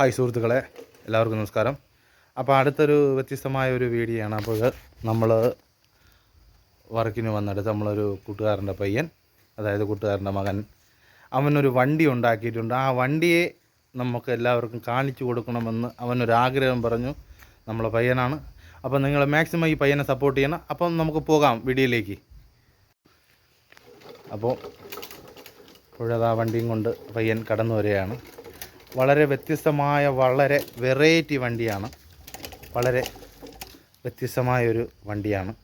Hi സുഹൃത്തുക്കളെ എല്ലാവർക്കും നമസ്കാരം. അപ്പോൾ അടുത്തൊരു വ്യത്യസ്തമായ ഒരു വീഡിയോ ആണ് അപ്പോൾ നമ്മൾ വർക്കിന് വന്നിട്ട് നമ്മളൊരു കൂട്ടുകാരന്റെ പയ്യൻ അതായത് കൂട്ടുകാരന്റെ മകൻ അവനൊരു വണ്ടി ഉണ്ടാക്കിയിട്ടുണ്ട്. ആ വണ്ടിയെ നമുക്ക് എല്ലാവർക്കും കാണിച്ചു കൊടുക്കണമെന്ന് അവനൊരാഗ്രഹം പറഞ്ഞു നമ്മളെ പയ്യനാണ്. അപ്പോൾ നിങ്ങൾ മാക്സിമം ഈ പയ്യനെ സപ്പോർട്ട് ചെയ്യണം. അപ്പം നമുക്ക് പോകാം വീഡിയോയിലേക്ക്. അപ്പോൾ ഇപ്പോഴത് ആ വണ്ടിയും കൊണ്ട് പയ്യൻ കടന്നു വരികയാണ്. വളരെ വ്യത്യസ്തമായ വളരെ വെറൈറ്റി വണ്ടിയാണ്. വളരെ വ്യത്യസ്തമായൊരു വണ്ടിയാണ്.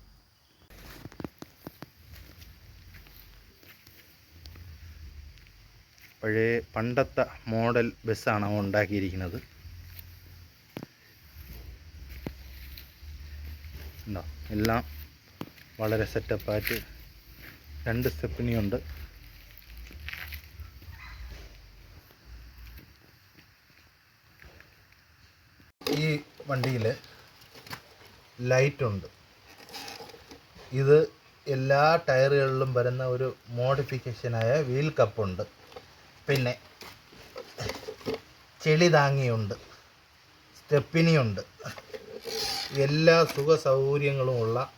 പഴയ പണ്ടത്തെ മോഡൽ ബസ്സാണ് അവ ഉണ്ടാക്കിയിരിക്കുന്നത്. ഉണ്ടോ എല്ലാം വളരെ സെറ്റപ്പായിട്ട് രണ്ട് സ്റ്റെപ്പിനിയുണ്ട് ഈ വണ്ടിയിൽ ലൈറ്റുണ്ട്. ഇത് എല്ലാ ടയറുകളിലും വരുന്ന ഒരു മോഡിഫിക്കേഷനായ വീൽ കപ്പുണ്ട്. പിന്നെ ചെളി താങ്ങിയുണ്ട്. സ്റ്റെപ്പിനിയുണ്ട്. എല്ലാ സുഖ സൗകര്യങ്ങളും ഉള്ള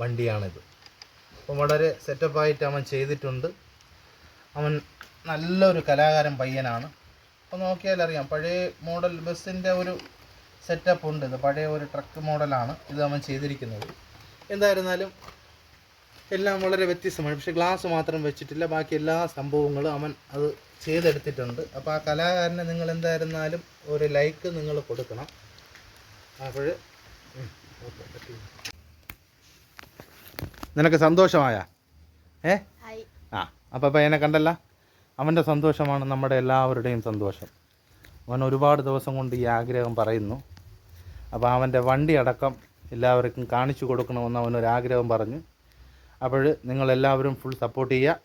വണ്ടിയാണിത്. അപ്പം വളരെ സെറ്റപ്പായിട്ട് അവൻ ചെയ്തിട്ടുണ്ട്. അവൻ നല്ലൊരു കലാകാരൻ പയ്യനാണ്. അപ്പോൾ നോക്കിയാൽ അറിയാം പഴയ മോഡൽ ബസ്സിന്റെ ഒരു സെറ്റപ്പ് ഉണ്ട്. ഇത് പഴയ ഒരു ട്രക്ക് മോഡലാണ് ഇത് അവൻ ചെയ്തിരിക്കുന്നത്. എന്തായിരുന്നാലും എല്ലാം വളരെ വ്യത്യസ്തമാണ്. പക്ഷേ ഗ്ലാസ് മാത്രം വെച്ചിട്ടില്ല. ബാക്കി എല്ലാ സംഭവങ്ങളും അവൻ അത് ചെയ്തെടുത്തിട്ടുണ്ട്. അപ്പോൾ ആ കലാകാരനെ നിങ്ങൾ എന്തായിരുന്നാലും ഒരു ലൈക്ക് നിങ്ങൾ കൊടുക്കണം. അപ്പോൾ നിനക്ക് സന്തോഷമായ? ഏ? ആ അപ്പം എന്നെ കണ്ടല്ല? അവന്റെ സന്തോഷമാണ് നമ്മുടെ എല്ലാവരുടെയും സന്തോഷം. അവൻ ഒരുപാട് ദിവസം കൊണ്ട് ഈ ആഗ്രഹം പറയുന്നു. അപ്പോൾ അവന്റെ വണ്ടി അടക്കം എല്ലാവർക്കും കാണിച്ചു കൊടുക്കണമെന്ന് അവനൊരാഗ്രഹം പറഞ്ഞു. അപ്പോൾ നിങ്ങളെല്ലാവരും ഫുൾ സപ്പോർട്ട് ചെയ്യുക.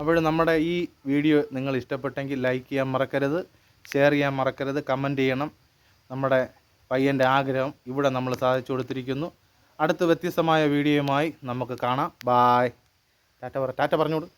അപ്പോൾ നമ്മുടെ ഈ വീഡിയോ നിങ്ങൾ ഇഷ്ടപ്പെട്ടെങ്കിൽ ലൈക്ക് ചെയ്യാൻ മറക്കരുത് ഷെയർ ചെയ്യാൻ മറക്കരുത് കമന്റ് ചെയ്യണം. നമ്മുടെ പയ്യന്റെ ആഗ്രഹം ഇവിടെ നമ്മൾ സാധിച്ചു കൊടുത്തിരിക്കുന്നു. അടുത്ത വ്യത്യസ്തമായ വീഡിയോയുമായി നമുക്ക് കാണാം. ബായ് ടാറ്റ പറ ടാറ്റ പറഞ്ഞോളൂ